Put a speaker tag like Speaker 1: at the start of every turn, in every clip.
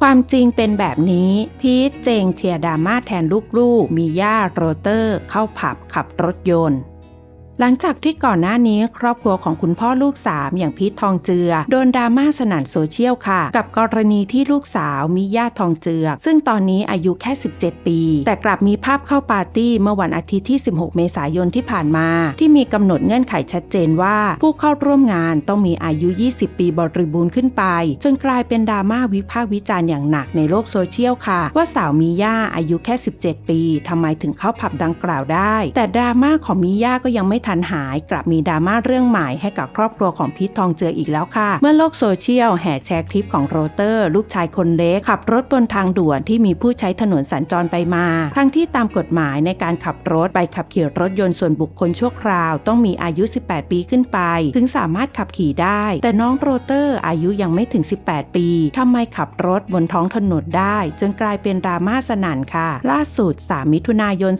Speaker 1: ความจริงเป็นแบบนี้ พีทเจงเคลียร์ดราม่าแทนลูกๆ มีย่าโรเตอร์ เข้าผับขับรถยนต์ หลังจากที่ก่อนหน้านี้ครอบครัวของคุณพ่อลูกสามอย่างพีททองเจือ โดนดราม่าสนั่นโซเชียลค่ะ กับกรณีที่ลูกสาวมิย่าทองเจือ ซึ่งตอนนี้อายุแค่ 17 ปี แต่กลับมีภาพเข้าปาร์ตี้เมื่อวันอาทิตย์ที่ 16 เมษายนที่ผ่านมา ที่มีกำหนดเงื่อนไขชัดเจนว่า ผู้เข้าร่วมงานต้องมีอายุ 20 ปีบริบูรณ์ขึ้นไป จนกลายเป็นดราม่าวิพากษ์วิจารณ์อย่างหนักในโลกโซเชียลค่ะ ว่าสาวมิย่าอายุแค่ 17 ปีทำไมถึงเข้าผับดังกล่าวได้ แต่ดราม่าของมิย่าก็ยังไม่ทันหาย กลับมีดราม่าเรื่องใหม่ให้กับครอบครัวของพีททองเจืออีกแล้วค่ะ เมื่อโลกโซเชียลแห่แชร์คลิปของโรเตอร์ ลูกชายคนเล็กขับรถบนทางด่วนที่มีผู้ใช้ถนนสัญจรไปมา ทั้งที่ตามกฎหมายในการขับรถไปขับขี่รถยนต์ส่วนบุคคลชั่วคราว ต้องมีอายุ 18 ปีขึ้นไป ถึงสามารถขับขี่ได้ แต่น้องโรเตอร์อายุยังไม่ถึง 18 ปีทำไมขับรถบนท้องถนนได้ จนกลายเป็นดราม่าสนั่นค่ะ ล่าสุด 3 มิถุนายน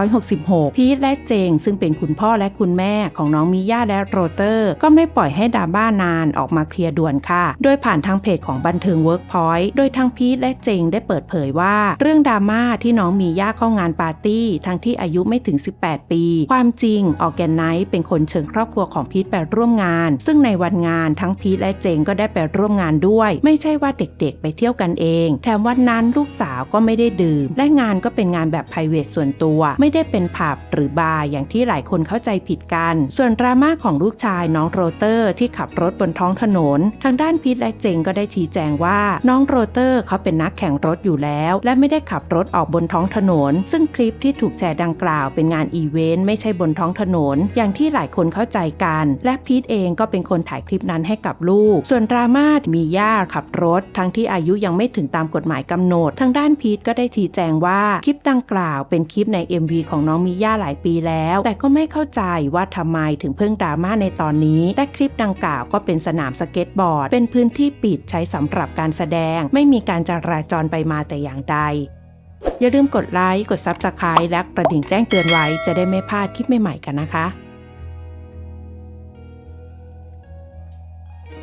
Speaker 1: 2566 พีทและเจง ซึ่งเป็นคุณพ่อและคุณแม่ของน้องมิย่าและโรเตอร์ ก็ไม่ปล่อยให้ดราม่านานออกมาเคลียร์ด่วนค่ะ โดยผ่านทางเพจของบันเทิง Workpoint โดยทางพีทและเจงได้เปิดเผยว่า เรื่องดราม่าที่น้องมีย่าเข้างานปาร์ตี้ ทั้งที่อายุไม่ถึง 18 ปี ความจริงออแกนไนท์เป็นคนเชิญครอบครัวของพีทไปร่วมงาน ซึ่งในวันงานทั้งพีทและเจงก็ได้ไปร่วมงานด้วย ไม่ใช่ว่าเด็กๆ ไปเที่ยวกันเอง แถมวันนั้นลูกสาวก็ไม่ได้ดื่ม และงานก็เป็นงานแบบ p r i v a t ส่วนตัว ไม่ได้เป็นผับหรือบาร์อย่างที่หลายคนเข้าใจผิดกัน ส่วนดราม่าของลูกชายน้องโรเตอร์ที่ขับรถบนท้องถนน ทางด้านพีทและเจงก็ได้ชี้แจงว่า น้องโรเตอร์เขาเป็นนักแข่งรถอยู่แล้ว และไม่ได้ขับรถออกบนท้องถนน ซึ่งคลิปที่ถูกแชร์ดังกล่าวเป็นงานอีเวนต์ไม่ใช่บนท้องถนน อย่างที่หลายคนเข้าใจกัน และพีทเองก็เป็นคนถ่ายคลิปนั้นให้กับลูก ส่วนดราม่ามีย่าขับรถ ทั้งที่อายุยังไม่ถึงตามกฎหมายกำหนด ทางด้านพีทก็ได้ชี้แจงว่าคลิปดังกล่าวเป็นคลิปใน MV ของน้องมิย่าหลายปีแล้ว แต่ก็ไม่เข้าใจว่าทำไมถึงเพิ่งดราม่าในตอนนี้ และคลิปดังกล่าวก็เป็นสนามสเก็ตบอร์ด เป็นพื้นที่ปิดใช้สำหรับการแสดง ไม่มีการจราจรไปมาแต่อย่างใด อย่าลืมกดไลค์ กด Subscribe และกระดิ่งแจ้งเตือนไว้จะได้ไม่พลาดคลิปใหม่ๆกันนะคะ